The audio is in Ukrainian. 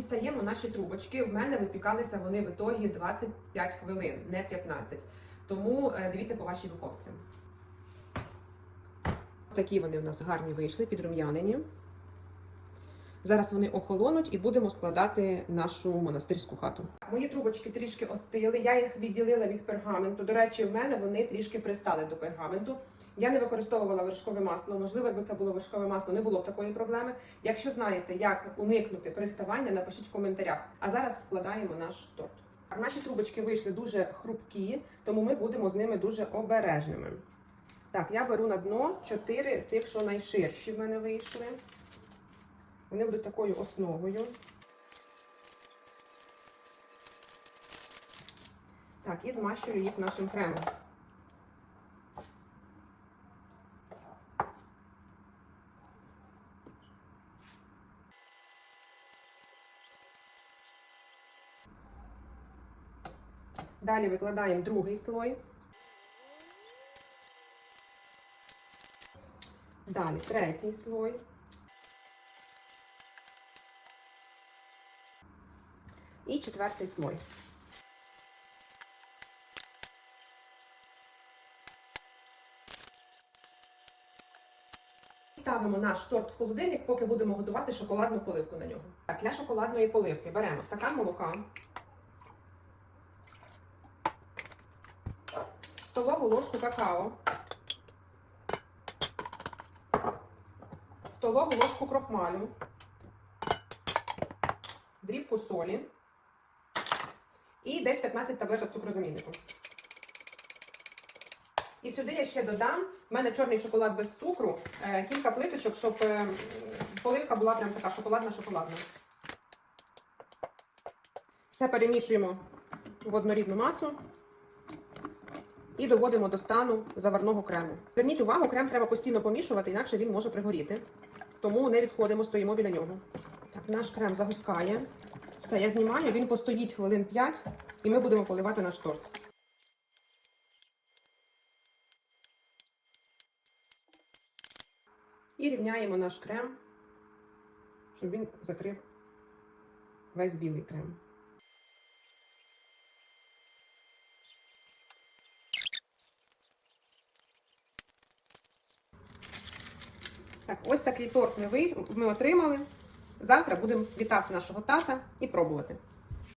Дістаємо наші трубочки. В мене випікалися вони в ітогі 25 хвилин, не 15. Тому е, дивіться по вашій духовці. Такі вони в нас гарні вийшли, підрум'янені. Зараз вони охолонуть і будемо складати нашу монастирську хату. Мої трубочки трішки остили. Я їх відділила від пергаменту. До речі, в мене вони трішки пристали до пергаменту. Я не використовувала вершкове масло. Можливо, якби це було вершкове масло, не було б такої проблеми. Якщо знаєте, як уникнути приставання, напишіть в коментарях. А зараз складаємо наш торт. Наші трубочки вийшли дуже хрупкі, тому ми будемо з ними дуже обережними. Так, я беру на дно 4 тих, що найширші в мене вийшли. Вони будуть такою основою. Так, і змащую їх нашим кремом. Далі викладаємо другий слой. Далі третій слой. І четвертий слой. Ставимо наш торт в холодильник, поки будемо готувати шоколадну поливку на нього. Так, для шоколадної поливки беремо стакан молока, столову ложку какао, столову ложку крохмалю, дрібку солі і десь 15 таблеток цукрозаміннику. І сюди я ще додам, в мене чорний шоколад без цукру, е, кілька плиточок, щоб е, поливка була прям така шоколадна-шоколадна. Все перемішуємо в однорідну масу і доводимо до стану заварного крему. Зверніть увагу, крем треба постійно помішувати, інакше він може пригоріти. Тому не відходимо, стоїмо біля нього. Так, наш крем загускає. Все, я знімаю, він постоїть хвилин 5 і ми будемо поливати наш торт. І рівняємо наш крем, щоб він закрив весь білий крем. Так, ось такий торт ми, ми отримали. Завтра будемо вітати нашого тата і пробувати.